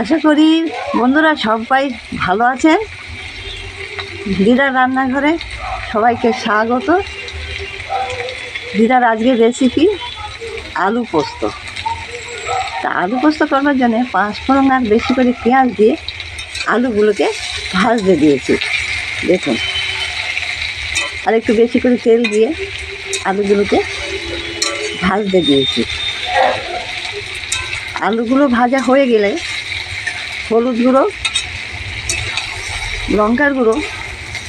আশা করি বন্ধুরা সবাই ভালো আছেন। দিদার রান্নাঘরে সবাইকে স্বাগত। দিদার আজকের রেসিপি আলু পোস্ত। তা আলু পোস্ত জন্য পাঁচ ফোড়ন আর বেশি করে পেঁয়াজ দিয়ে আলুগুলোকে ভাজতে দিয়েছি। দেখুন। আর একটু বেশি করে তেল দিয়ে আলুগুলোকে ভাজতে দিয়েছি। আলুগুলো ভাজা হয়ে গেলে হলুদ গুঁড়ো, লঙ্কার গুঁড়ো,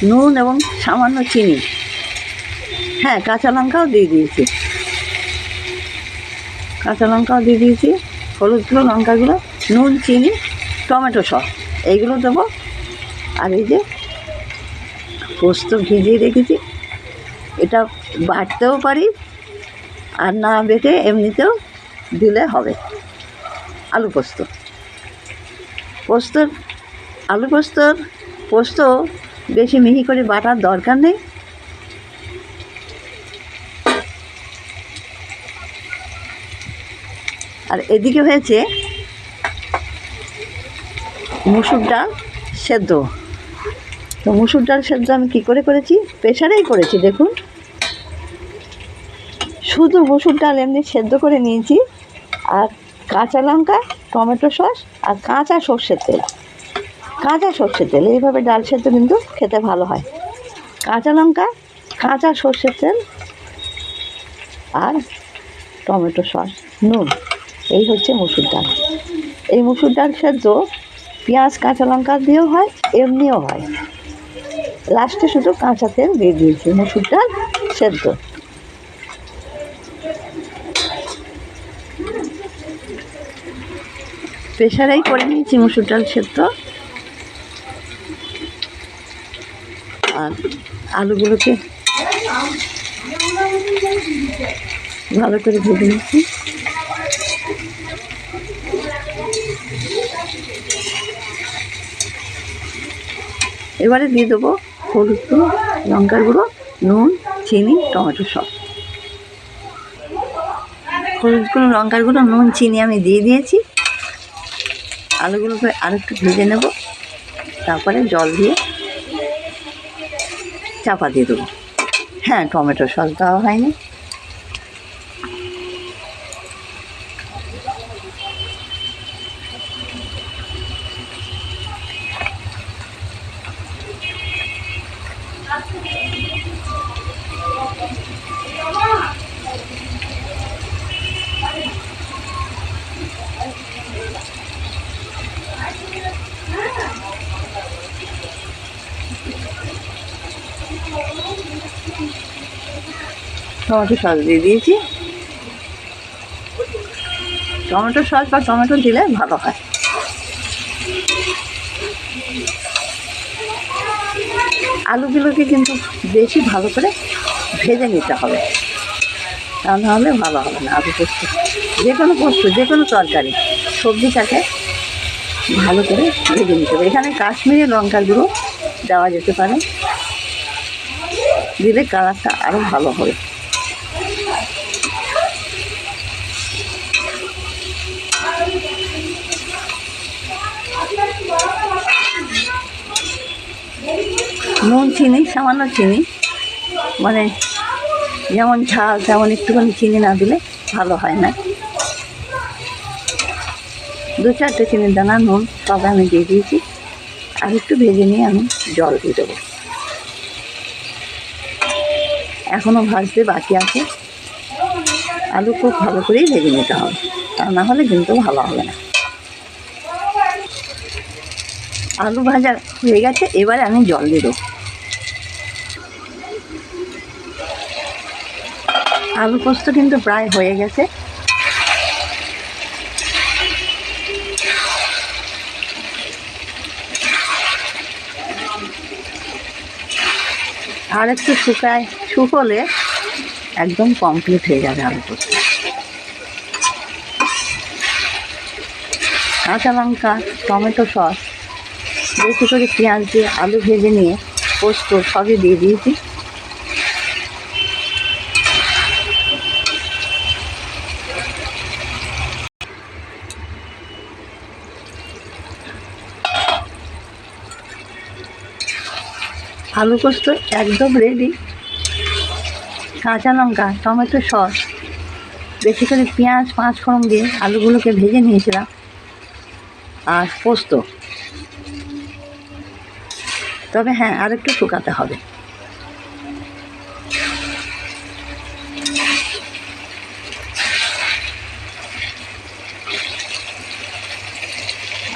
নুন এবং সামান্য চিনি। হ্যাঁ কাঁচা লঙ্কাও দিয়ে দিয়েছি। কাঁচা লঙ্কাও দিয়ে দিয়েছি, হলুদ গুঁড়ো, লঙ্কা গুঁড়ো, নুন, চিনি, টমেটো সস। এইগুলো দেবো। আর এই যে পোস্ত ভিজিয়ে রেখেছি। এটা বাটতেও পারি, আর না বেটে এমনিতেও দিলে হবে। আলু পোস্ত। পোস্তর, আলু পোস্তর, পোস্ত, বেশি মিহি করে বাটার দরকার নেই। আর এদিকে হয়েছে মুসুর ডাল সেদ্ধ। তো মুসুর ডাল সেদ্ধ আমি কী করে করেছি? প্রেশারেই করেছি, দেখুন। শুধু মুসুর ডাল এমনি সেদ্ধ করে নিয়েছি, আর কাঁচা লঙ্কা টমেটো সস আর কাঁচা সর্ষের তেল। কাঁচা সর্ষের তেল, এইভাবে ডাল সেদ্ধ কিন্তু খেতে ভালো হয়। কাঁচা লঙ্কা, কাঁচা সর্ষের তেল আর টমেটো সস, নুন, এই হচ্ছে মুসুর ডাল। এই মুসুর ডাল সেদ্ধ পেঁয়াজ, কাঁচা লঙ্কা দিয়েও হয়, এমনিও হয়। লাস্টে শুধু কাঁচা তেল দিয়ে দিয়েছি, মুসুর ডাল সেদ্ধ। প্রেশারেই করে নিয়েছি মুসুর ডাল সেদ্ধ। আর আলুগুলোকে ভালো করে ভেজে নিচ্ছি। এবারে দিয়ে দেবো হলুদ গুঁড়ো, লঙ্কার গুঁড়ো, নুন, চিনি, টমেটো সস। হলুদ গুঁড়ো, লঙ্কার গুঁড়ো, নুন, চিনি আমি দিয়ে দিয়েছি। আলুগুলোকে আরেকটু ভেজে নেব। তারপরে জল দিয়ে চাপা দিয়ে দেবো। হ্যাঁ টমেটো সস দেওয়া হয়নি। টমেটো সস দিয়ে দিয়েছি। টমেটো সস বা টমেটো দিলে ভালো হয়। আলুগুলোকে কিন্তু বেশি ভালো করে ভেজে নিতে হবে। তা নাহলে ভালো হবে না আলু পোস্ত। যে কোনো পোস্ত, যে কোনো তরকারি, সবজিটাকে ভালো করে ভেজে নিতে হবে। এখানে কাশ্মীরি লঙ্কা গুঁড়ো দেওয়া যেতে পারে। দিলে কালারটা আরও ভালো হবে। নুন চিনি, সামান্য চিনি। মানে যেমন ঝাল, তেমন একটুখানি চিনি না দিলে ভালো হয় না। দু চারটে চিনির দানা, নুন, সব আমি দিয়ে দিয়েছি। আর একটু ভেজে নিয়ে আমি জল দিয়ে দেবো। এখনও ভাজতে বাকি আছে। আলু খুব ভালো করেই ভেজে নিতে হবে। তা না হলে কিন্তু ভালো হবে না। আলু ভাজা হয়ে গেছে, এবারে আমি জল দিয়ে দেবো। আলু পোস্ত কিন্তু প্রায় হয়ে গেছে। আর একটু শুকায় শুকোলে একদম কমপ্লিট হয়ে যাবে আলু পোস্ত। কাঁচা লঙ্কা, টমেটো সস, বেশি করে পেঁয়াজ দিয়ে আলু ভেজে নিয়ে পোস্ত সবই দিয়ে দিয়েছি। আলু পোস্ত একদম রেডি কাঁচা লঙ্কা, টমেটো সস, বেশি করে পেঁয়াজ, পাঁচ ফোড়ন দিয়ে আলুগুলোকে ভেজে নিয়েছিলাম। আর পোস্ত। তবে হ্যাঁ আর একটু শুকাতে হবে।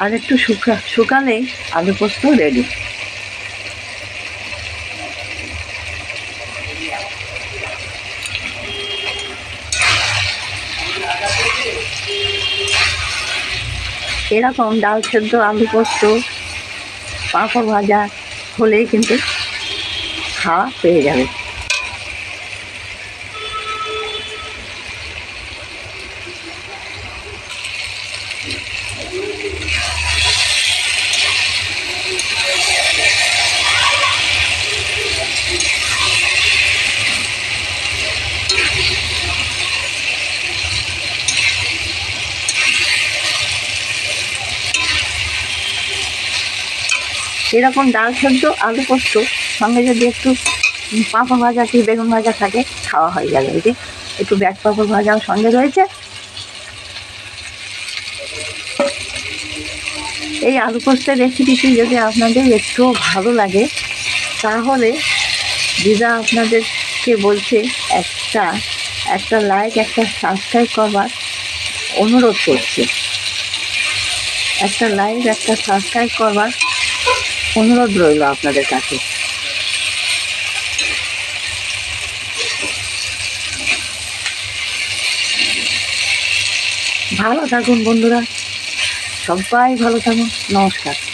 আর একটু শুকা শুকালেই আলু পোস্ত রেডি এরকম ডাল সেদ্ধ আলু পোস্ত পাঁপড় ভাজা হলেই কিন্তু খাওয়া পেয়ে যাবে। এরকম ডাল সেদ্ধ, আলু পোস্ত, সঙ্গে যদি একটু পাঁপড় ভাজা কি বেগুন ভাজা থাকে, খাওয়া হয়ে যাবে। এই যে একটু ব্যাগ পাঁপড় ভাজাও সঙ্গে রয়েছে। এই আলু পোস্তের রেসিপিটি যদি আপনাদের একটু ভালো লাগে, তাহলে দিদা আপনাদেরকে বলছে একটা একটা লাইক একটা সাবস্ক্রাইব করবার অনুরোধ করছে। একটা লাইক একটা সাবস্ক্রাইব করবার অনুরোধ রইল আপনাদের কাছে। ভালো থাকুন বন্ধুরা। সবাই ভালো থাকুন। নমস্কার।